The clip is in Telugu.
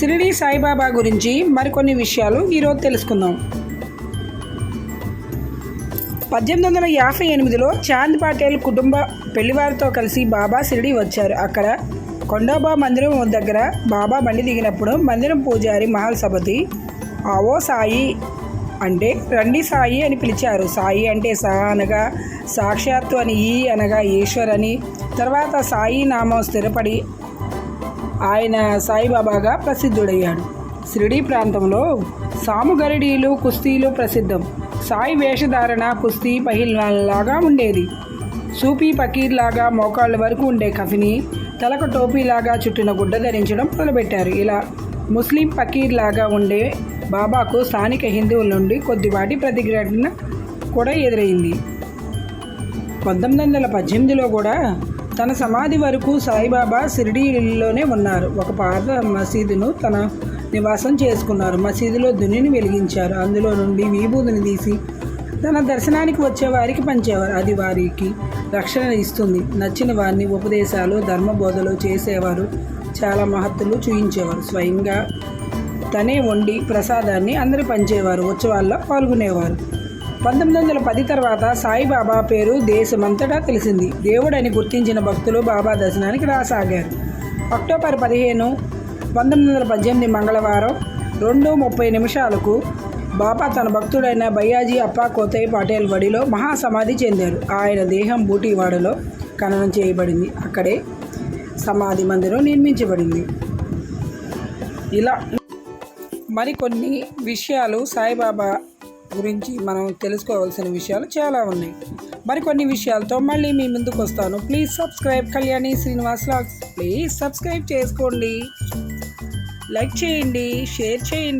షిరిడి సాయిబాబా గురించి మరికొన్ని విషయాలు ఈరోజు తెలుసుకుందాం. పద్దెనిమిది వందల యాభై ఎనిమిదిలో చాంద్ పాటేల్ కుటుంబ పెళ్ళివారితో కలిసి బాబా షిరిడి వచ్చారు. అక్కడ కొండోబా మందిరం దగ్గర బాబా బండి దిగినప్పుడు మందిరం పూజారి మహల్ సభతి ఆవో సాయి అంటే రండి సాయి అని పిలిచారు. సాయి అంటే సా అనగా సాక్షాత్తు అని ఈ అనగా ఈశ్వర్ అని. తర్వాత సాయి నామం స్థిరపడి ఆయన సాయిబాబాగా ప్రసిద్ధుడయ్యాడు. షిరిడీ ప్రాంతంలో సాముగరిడీలు కుస్తీలు ప్రసిద్ధం. సాయి వేషధారణ కుస్తీ పహిల్లాగా ఉండేది. సూపీ పకీర్లాగా మోకాళ్ళ వరకు ఉండే కఫిని తలకు టోపీలాగా చుట్టిన గుడ్డ ధరించడం మొదలుపెట్టారు. ఇలా ముస్లిం పకీర్లాగా ఉండే బాబాకు స్థానిక హిందువుల నుండి కొద్దిపాటి ప్రతిఘటన కూడా ఎదురైంది. పంతొమ్మిది వందల పద్దెనిమిదిలో కూడా తన సమాధి వరకు సాయిబాబా షిరిడీలోనే ఉన్నారు. ఒక పాత మసీదును తన నివాసం చేసుకున్నారు. మసీదులో దునిని వెలిగించారు. అందులో నుండి విభూదిని తీసి తన దర్శనానికి వచ్చే వారికి పంచేవారు. అది వారికి రక్షణ ఇస్తుంది. నచ్చిన వారిని ఉపదేశాలు ధర్మబోధలు చేసేవారు. చాలా మహత్తులు చూయించేవారు. స్వయంగా తనే వండి ప్రసాదాన్ని అందరూ పంచేవారు. ఉత్సవాల్లో పాల్గొనేవారు. పంతొమ్మిది వందల పది తర్వాత సాయిబాబా పేరు దేశమంతటా తెలిసింది. దేవుడని గుర్తించిన భక్తులు బాబా దర్శనానికి రాసాగారు. అక్టోబర్ పదిహేను పంతొమ్మిది వందల పద్దెనిమిది మంగళవారం రెండు ముప్పై నిమిషాలకు బాబా తన భక్తుడైన బయ్యాజీ అప్పా కోతయ్య పటేల్ బడిలో మహాసమాధి చెందారు. ఆయన దేహం బూటీవాడలో ఖననం చేయబడింది. అక్కడే సమాధి మందిరం నిర్మించబడింది. ఇలా మరికొన్ని విషయాలు సాయిబాబా గురించి మనం తెలుసుకోవాల్సిన విషయాలు చాలా ఉన్నాయి. మరికొన్ని విషయాలతో మళ్ళీ మీ ముందుకు వస్తాను. Please subscribe Kalyani Srinivas logs please subscribe చేసుకోండి. లైక్ చేయండి షేర్ చేయండి.